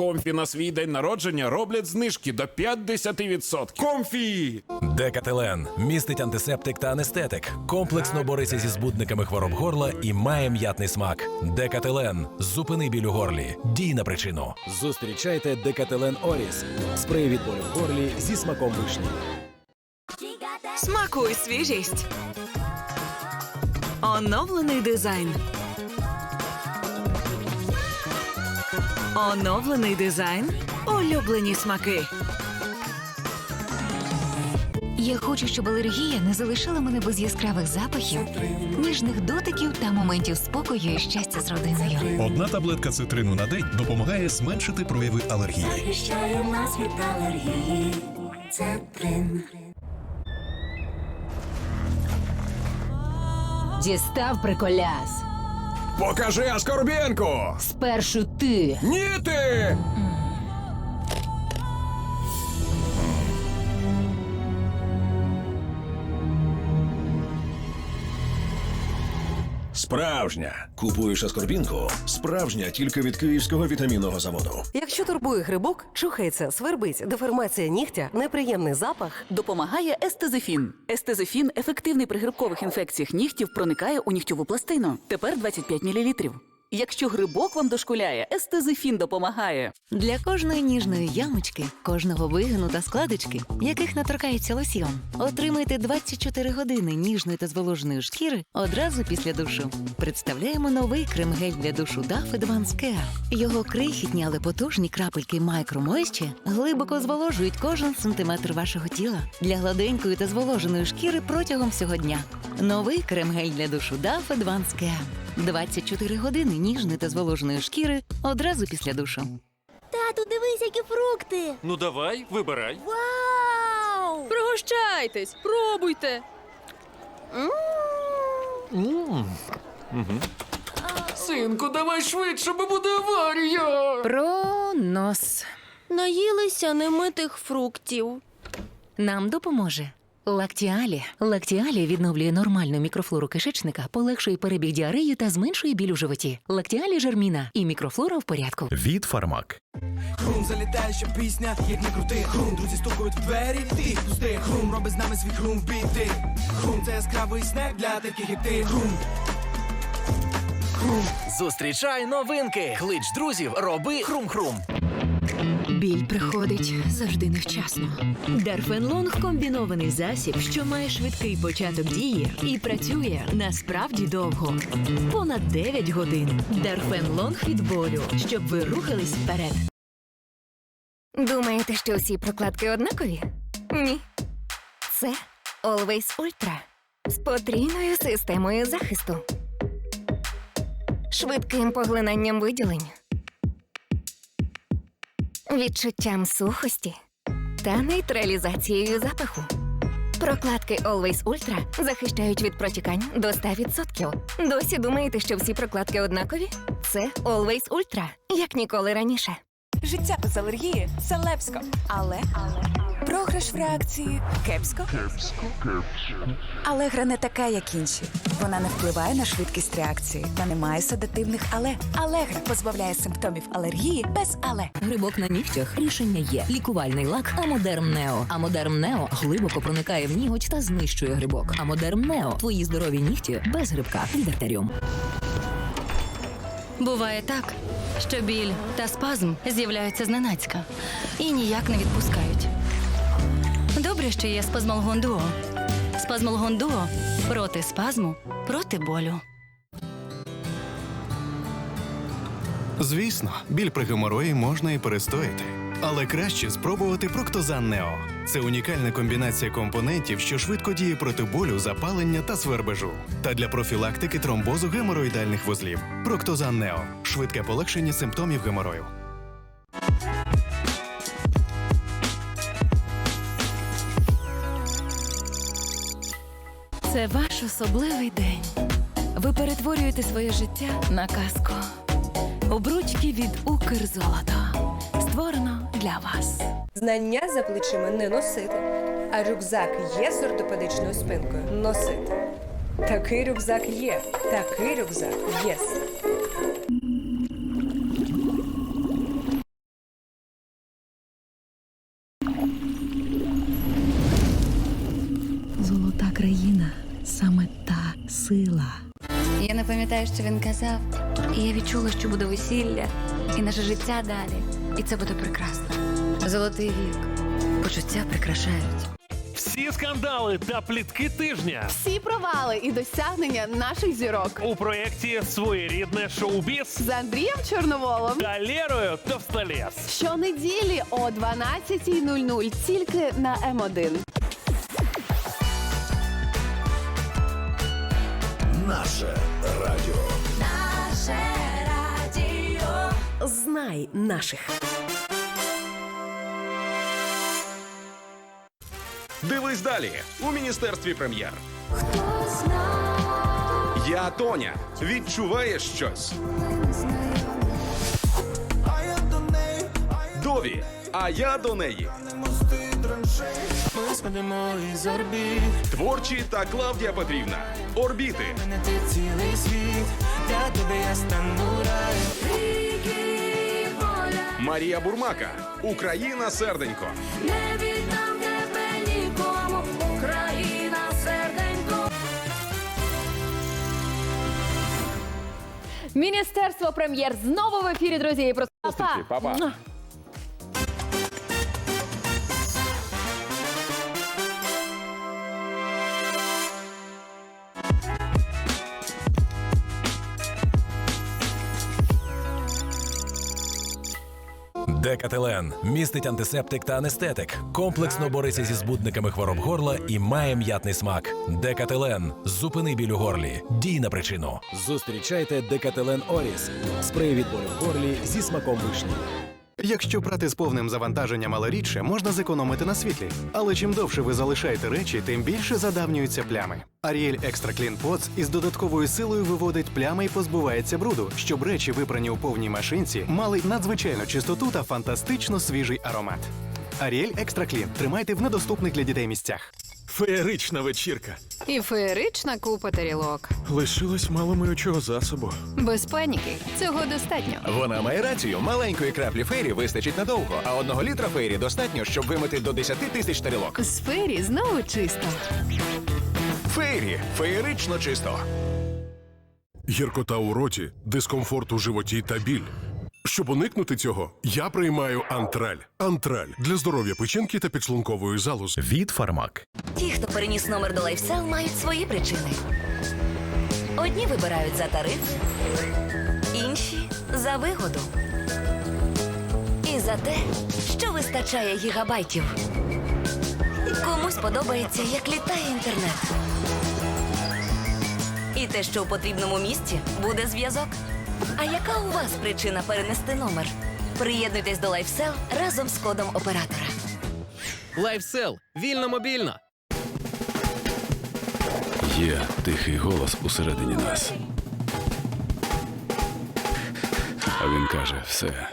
Комфі на свій день народження роблять знижки до 50%. Комфі! Декателен містить антисептик та анестетик, комплексно бореться зі збудниками хвороб горла і має м'ятний смак. Декателен зупини біль у горлі. Дій на причину. Зустрічайте Декателен Оріс. Спрей від болю в горлі зі смаком вишні. Смакуй свіжість. Оновлений дизайн. Оновлений дизайн. Улюблені смаки. Я хочу, щоб алергія не залишила мене без яскравих запахів, ніжних дотиків та моментів спокою і щастя з родиною. Одна таблетка цитрину на день допомагає зменшити прояви алергії. захищає нас від алергії. Цетрин. Дістав приколяс. Покажи Аскорбєнку! Спершу ти. Ні ти! Справжня. Купуєш аскорбінку? Справжня тільки від київського вітамінного заводу. Якщо турбує грибок, чухається, свербить, деформація нігтя, неприємний запах. Допомагає естезифін. Естезифін ефективний при грибкових інфекціях нігтів проникає у нігтьову пластину. Тепер 25 мл. Якщо грибок вам дошкуляє, естезифін допомагає. Для кожної ніжної ямочки, кожного вигину та складочки, яких не торкається лосьйон, отримайте 24 години ніжної та зволоженої шкіри одразу після душу. Представляємо новий крем-гель для душу DAF Advanced Care. Його крихітні, але потужні крапельки Moisture глибоко зволожують кожен сантиметр вашого тіла для гладенької та зволоженої шкіри протягом всього дня. Новий крем-гель для душу DAF Advanced Care. 24 години ніжної та зволоженої шкіри одразу після душу. Тату, дивись, які фрукти. Ну давай, вибирай. Вау! Пригощайтесь, пробуйте. Синку, давай швидше, бо буде аварія. Пронос. Наїлися немитих фруктів. Нам допоможе. Лактіалі. Лактіалі відновлює нормальну мікрофлору кишечника, полегшує перебіг діареї та зменшує біль у животі. Лактіалі жерміна і мікрофлора в порядку. Від Фармак. Хрум залітає, що пісня, як не крути Хрум, друзі стукають в двері, ти пусти Хрум, роби з нами свій хрум в біти Хрум, це яскравий снег для таких, як ти Хрум, Зустрічай новинки. Клич друзів, роби хрум-хрум. Біль приходить завжди невчасно. Дарфенлонг комбінований засіб, що має швидкий початок дії і працює насправді довго. Понад 9 годин. Дарфенлонг від болю, щоб ви рухались вперед. Думаєте, що всі прокладки однакові? Ні. Це Always Ultra з потрійною системою захисту, швидким поглинанням виділень, відчуттям сухості та нейтралізацією запаху. Прокладки Always Ultra захищають від протікань до 100%. Досі думаєте, що всі прокладки однакові? Це Always Ultra, як ніколи раніше. Життя без алергії це лепсько. Але, програш в реакції кепсько. Алегра не така, як інші. Вона не впливає на швидкість реакції та не має седативних але. Алегра позбавляє симптомів алергії без але. Грибок на нігтях рішення є. Лікувальний лак Амодерм Нео. Амодерм Нео глибоко проникає в ніготь та знищує грибок. Амодерм Нео твої здорові нігті без грибка. Від артеріум. Буває так, що біль та спазм з'являються зненацька і ніяк не відпускають. Добре, що є спазмолгон дуо. Спазмолгон дуо проти спазму, проти болю. Звісно, біль при геморої можна і перестояти. Але краще спробувати Проктозан Нео. Це унікальна комбінація компонентів, що швидко діє проти болю, запалення та свербежу. Та для профілактики тромбозу геморроїдальних вузлів. Проктозан Нео швидке полегшення симптомів геморою. Це ваш особливий день. Ви перетворюєте своє життя на казку. Обручки від Укрзолото Створено для вас. Знання за плечима не носити, а рюкзак є з ортопедичною спинкою носити. Такий рюкзак є. Такий рюкзак єс. Країна саме та сила. Я не пам'ятаю, що він казав, і я відчула, що буде весілля, і наше життя далі. І це буде прекрасно. Золотий вік. Почуття прикрашають. Всі скандали та плітки тижня Всі провали і досягнення наших зірок у проєкті Своєрідне шоу-біз з Андрієм Чорноволом. та Лєрою Товстолєс. Щонеділі о 12.00 тільки на М1. Наше радіо. Наше радіо. Знай наших. Дивись далі у міністерстві прем'єр. Я Тоня. Відчуваєш щось? Дові. А я до неї. Ми спадемо із орбіт, Творчі та Клавдія Петрівна. Орбіти. мене ти цілий світ, для тебе я стану раєм. Марія Бурмака. Україна серденько. Не віддам тебе нікому, Україна серденько. Міністерство прем'єр знову в ефірі, друзі. І просто па-па. Декателен містить антисептик та анестетик, комплексно бореться зі збудниками хвороб горла і має м'ятний смак. Декателен зупини біль у горлі. Дій на причину. Зустрічайте Декателен Оріс. Спрей від болю в горлі зі смаком вишні. Якщо прати з повним завантаженням, але рідше, можна зекономити на світлі. Але чим довше ви залишаєте речі, тим більше задавнюються плями. Аріель Екстра Клін Pots із додатковою силою виводить плями і позбувається бруду, щоб речі, випрані у повній машинці, мали надзвичайну чистоту та фантастично свіжий аромат. Аріель Екстра Клін тримайте в недоступних для дітей місцях. Феєрична вечірка. І феєрична купа тарілок. Лишилось мало миючого засобу. Без паніки. Цього достатньо. Вона має рацію. Маленької краплі фейрі вистачить надовго, а одного літра фейрі достатньо, щоб вимити до 10 тисяч тарілок. З фері знову чисто. Фейрі феєрично чисто. Гіркота у роті, дискомфорт у животі та біль. Щоб уникнути цього, я приймаю антраль. Антраль для здоров'я печінки та підшлункової залози. Від Фармак. Ті, хто переніс номер до лайфсел, мають свої причини. Одні вибирають за тариф, інші за вигоду. І за те, що вистачає гігабайтів. Комусь подобається, як літає інтернет. І те, що у потрібному місці буде зв'язок. А яка у вас причина перенести номер? Приєднуйтесь до лайфсел разом з кодом оператора. Лайфсел. Вільно мобільно. Є тихий голос усередині нас. А він каже: все.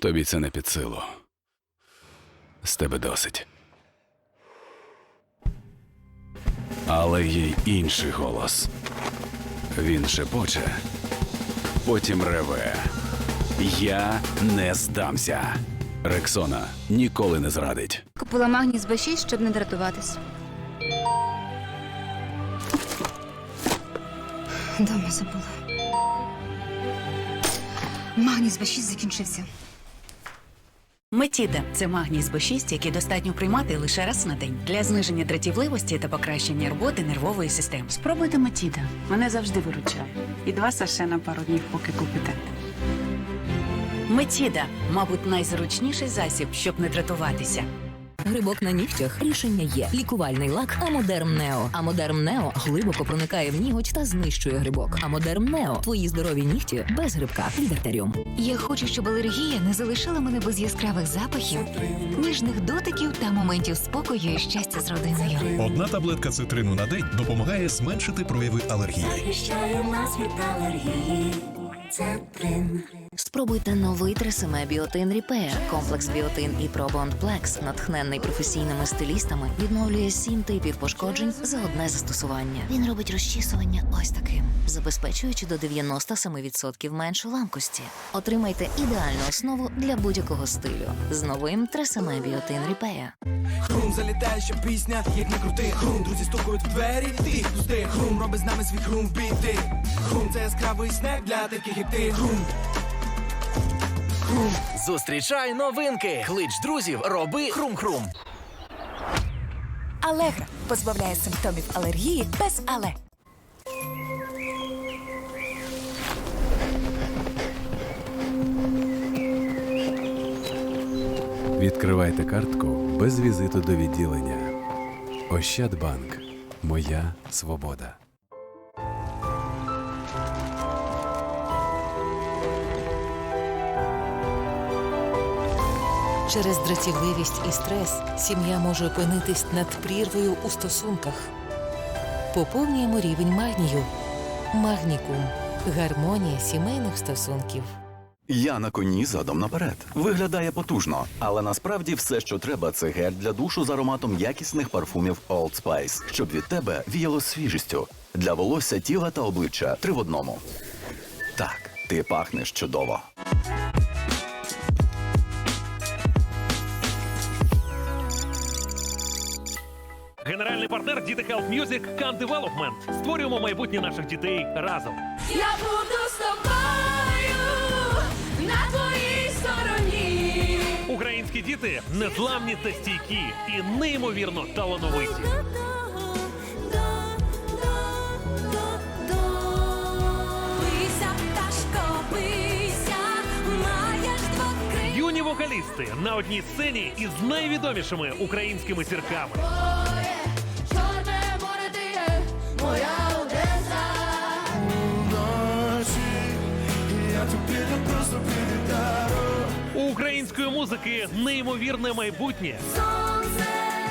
Тобі це не під силу. З тебе досить. Але є й інший голос. Він шепоче, потім реве. Я не здамся. Рексона ніколи не зрадить. Купила магніс Б6, щоб не дратуватись. Дома забула. Магніс Б6 закінчився. Метіда це магній з Б6, який достатньо приймати лише раз на день для зниження дратівливості та покращення роботи нервової системи. Спробуйте Метіда. Мене завжди виручає. І два саше на пару днів, поки купите. Метіда, мабуть, найзручніший засіб, щоб не дратуватися. Грибок на нігтях рішення є. Лікувальний лак Амодерм Нео. Амодерм Нео глибоко проникає в ніготь та знищує грибок. Амодерм Нео твої здорові нігті без грибка. Від артеріум. Я хочу, щоб алергія не залишила мене без яскравих запахів, ніжних дотиків та моментів спокою і щастя з родиною. Одна таблетка цитрину на день допомагає зменшити прояви алергії. Захищає нас від алергії. Цетрин. Спробуйте новий тресеме Біотин Ріпея. Комплекс Біотин і Пробонд Плекс, натхненний професійними стилістами, відновлює сім типів пошкоджень за одне застосування. Він робить розчісування ось таким, забезпечуючи до 97% меншу ламкості. Отримайте ідеальну основу для будь-якого стилю з новим тресеме Біотин Ріпея. Хрум залітає, що пісня, як не крути. Хрум, друзі стукають в двері, ти пусти. Хрум робить з нами свій хрум біти. Хрум це яскравий снег для таких, як ти. Хрум. Зустрічай новинки. Клич друзів, роби хрум-хрум. Алегра позбавляє симптомів алергії без але. Відкривайте картку без візиту до відділення. Ощадбанк. Моя свобода. Через дратівливість і стрес сім'я може опинитись над прірвою у стосунках. Поповнюємо рівень магнію. Магнікум. Гармонія сімейних стосунків. Я на коні задом наперед. Виглядає потужно, але насправді все, що треба, це гель для душу з ароматом якісних парфумів Old Spice, щоб від тебе віяло свіжістю. Для волосся, тіла та обличчя три в одному. Так, ти пахнеш чудово. Діти Health Music Can Development. Створюємо майбутнє наших дітей разом. Я буду з тобою на твоїй стороні. Українські діти незламні та стійкі і неймовірно талановиті. Бийся, пташко, бийся, маєш двох крил. Юні вокалісти на одній сцені із найвідомішими українськими зірками. Неймовірне майбутнє.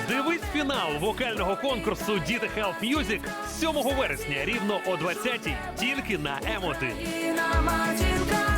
Дивись фінал вокального конкурсу Діти Health Music 7 вересня рівно о 20-й тільки на М1. На матір